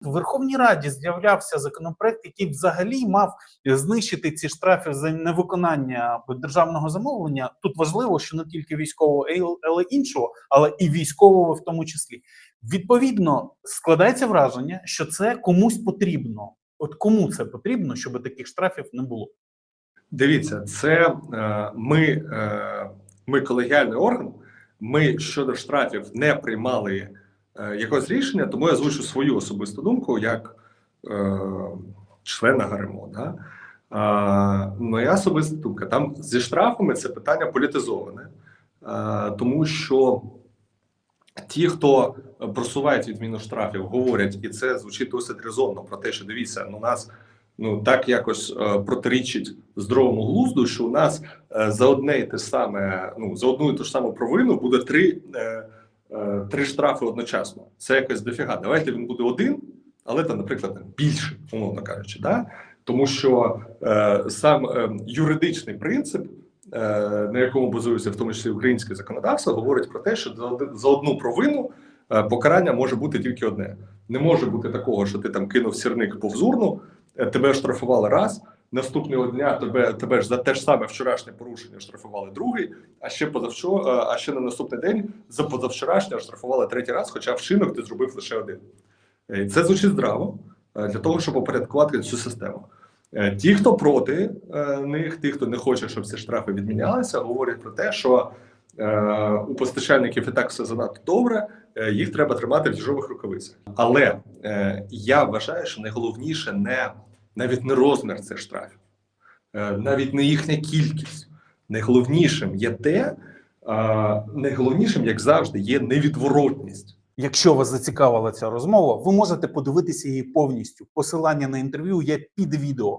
В Верховній Раді з'являвся законопроект, який взагалі мав знищити ці штрафи за невиконання державного замовлення. Тут важливо, що не тільки військового, але іншого, але і військового в тому числі. Відповідно, складається враження, що це комусь потрібно. От кому це потрібно, щоб таких штрафів не було? Дивіться, це е, ми, е, ми колегіальний орган. Ми щодо штрафів не приймали якогось рішення, тому я озвучу свою особисту думку як е, члена ГРМО. Да? Е, моя особиста думка там зі штрафами це питання політизоване, е, тому що ті, хто просувають відміну штрафів, говорять, і це звучить досить резонно про те, що дивіться, ну нас ну так якось е, протирічить здоровому глузду, що у нас е, за одне і те саме, ну за одну і ту ж саму провину буде три, е, е, три штрафи одночасно. Це якось дофіга. Давайте він буде один, але там, наприклад, більше, умовно кажучи, да? тому що е, сам е, юридичний принцип. е, На якому базується в тому числі українське законодавство, говорить про те, що за за одну провину е, покарання може бути тільки одне. Не може бути такого, що ти там кинув сірник повзурну, е, тебе штрафували раз. Наступного дня тебе тебе ж за те ж саме вчорашнє порушення штрафували другий, а ще позавчора, а ще на наступний день за позавчорашнє штрафували третій раз, хоча вчинок ти зробив лише один. Е, і Це звучить здраво е, для того, щоб упорядкувати цю систему. Е, Ті, хто проти е, них, ті, хто не хоче, щоб ці штрафи відмінялися, говорять про те, що е, у постачальників і так все занадто добре, е, їх треба тримати в діжових рукавицях. Але е, я вважаю, що найголовніше не навіть не розмір цих штрафів, е, навіть не їхня кількість. Найголовнішим є те, е, найголовнішим, як завжди, є невідворотність. Якщо вас зацікавила ця розмова, ви можете подивитися її повністю. Посилання на інтерв'ю є під відео.